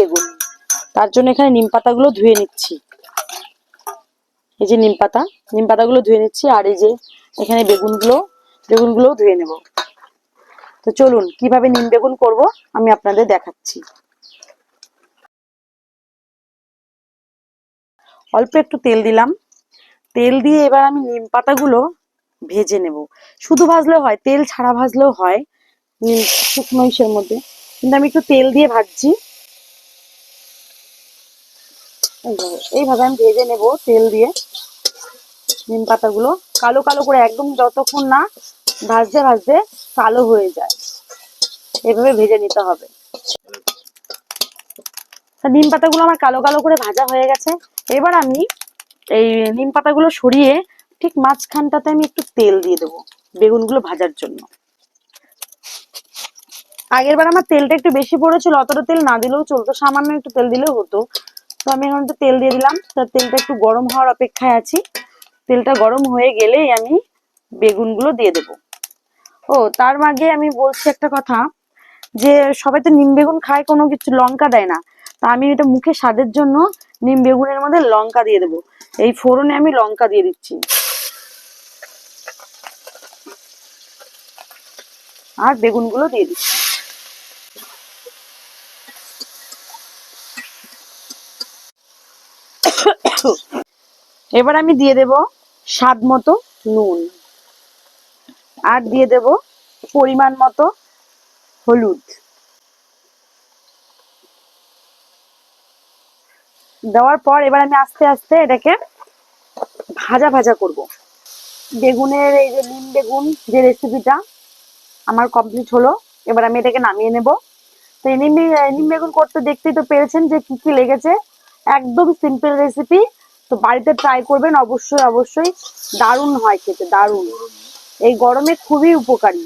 বেগুন। তার জন্য এখানে নিম পাতাগুলো ধুয়ে নিচ্ছি। এই যে নিম পাতা, নিম পাতাগুলো ধুয়ে নিচ্ছি আর এই যে এখানে বেগুনগুলো, বেগুনগুলোও ধুয়ে নেব। তো চলুন, কীভাবে নিম বেগুন করব আমি আপনাদের দেখাচ্ছি। অল্প একটু তেল দিলাম। তেল দিয়ে এবার আমি নিম পাতাগুলো ভেজে নেব। শুধু ভাজলেও হয়, তেল ছাড়া ভাজলেও হয় শুকনো ইসের মধ্যে। কিন্তু আমি একটু তেল দিয়ে ভাজছি। এইভাবে আমি ভেজে নেব তেল দিয়ে। নিম পাতাগুলো কালো কালো করে একদম যতক্ষণ না ভাজতে ভাজতে কালো হয়ে যায়। এভাবে ভেজে নিতে হবে। নিম পাতাগুলো আমার কালো কালো করে ভাজা হয়ে গেছে। এবার আমি এই নিম পাতাগুলো সরিয়ে ঠিক মাঝখানটাতে আমি একটু তেল দিয়ে দেবো বেগুনগুলো ভাজার জন্য। আগের বার আমার তেলটা একটু বেশি পড়েছিল, অতটা তেল না দিলেও চলতো, সামান্য একটু তেল দিলেও হতো। তো আমি এখন একটু তেল দিয়ে দিলাম। তার তেলটা একটু গরম হওয়ার অপেক্ষায় আছি। তেলটা গরম হয়ে গেলেই আমি বেগুনগুলো দিয়ে দেব। ও, তার আগে আমি বলছি একটা কথা, যে সবাই তো নিম বেগুন খায়, কোনো কিছু লঙ্কা দেয় না। তা আমি এটা মুখে স্বাদের জন্য নিম বেগুনের মধ্যে লঙ্কা দিয়ে দেবো। এই ফোড়নে আমি লঙ্কা দিয়ে দিচ্ছি। আর বেগুনগুলো দিয়ে দিচ্ছি। এবার আমি দিয়ে দেব স্বাদ মতো নুন। আর দিয়ে দেব পরিমাণ মতো হলুদ। দেওয়ার পর এবার আমি আস্তে আস্তে এটাকে ভাজা ভাজা করব। বেগুনের এই যে নিম বেগুন যে রেসিপিটা আমার কমপ্লিট হলো, এবার আমি এটাকে নামিয়ে নেব। তো এই নিম নিম বেগুন করতে দেখতেই তো পেরেছেন যে কি কি লেগেছে। একদম সিম্পল রেসিপি তো বাড়িতে ট্রাই করবেন, অবশ্যই অবশ্যই। দারুণ হয় খেতে, দারুণ। এই গরমে খুবই উপকারী।